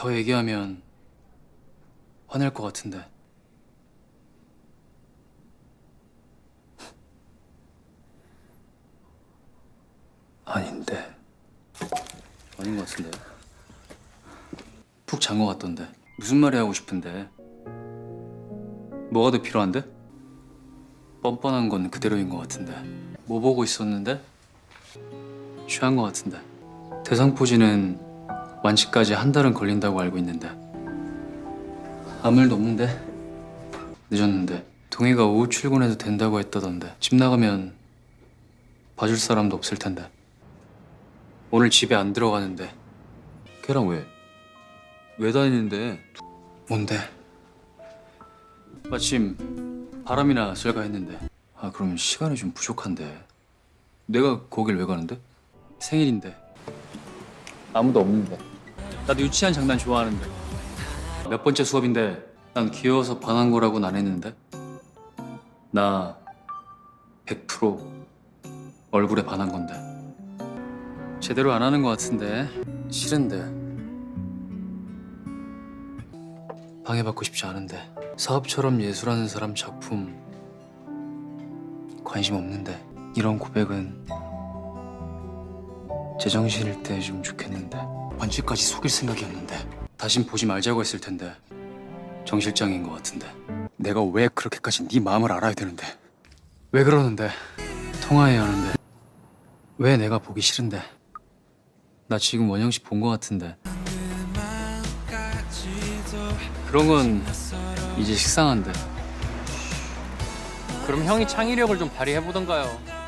더 얘기하면 화낼 것 같은데. 아닌데. 아닌 것 같은데. 푹 잔 것 같던데. 무슨 말이 하고 싶은데? 뭐가 더 필요한데? 뻔뻔한 건 그대로인 것 같은데. 뭐 보고 있었는데? 취한 것 같은데. 대상포진은 완치까지 한 달은 걸린다고 알고 있는데. 아무 일도 없는데? 늦었는데. 동희가 오후 출근해도 된다고 했다던데. 집 나가면 봐줄 사람도 없을 텐데. 오늘 집에 안 들어가는데. 걔랑 왜? 왜 다니는데? 뭔데? 마침 바람이나 쐴까 했는데. 아 그럼 시간이 좀 부족한데 내가 거길 왜 가는데? 생일인데. 아무도 없는데. 나도 유치한 장난 좋아하는데. 몇 번째 수업인데 난 귀여워서 반한 거라고는 안 했는데. 나 100% 얼굴에 반한 건데. 제대로 안 하는 것 같은데. 싫은데. 방해받고 싶지 않은데. 사업처럼 예술하는 사람 작품 관심 없는데. 이런 고백은 제정신일 때 해주면 좋겠는데 완치까지 속일 생각이었는데 다신 보지 말자고 했을 텐데 정 실장인 것 같은데 내가 왜 그렇게까지 네 마음을 알아야 되는데? 왜 그러는데? 통화해야 하는데 왜 내가 보기 싫은데? 나 지금 원영 씨 본 것 같은데 그런 건 이제 식상한데. 그럼 형이 창의력을 좀 발휘해보던가요.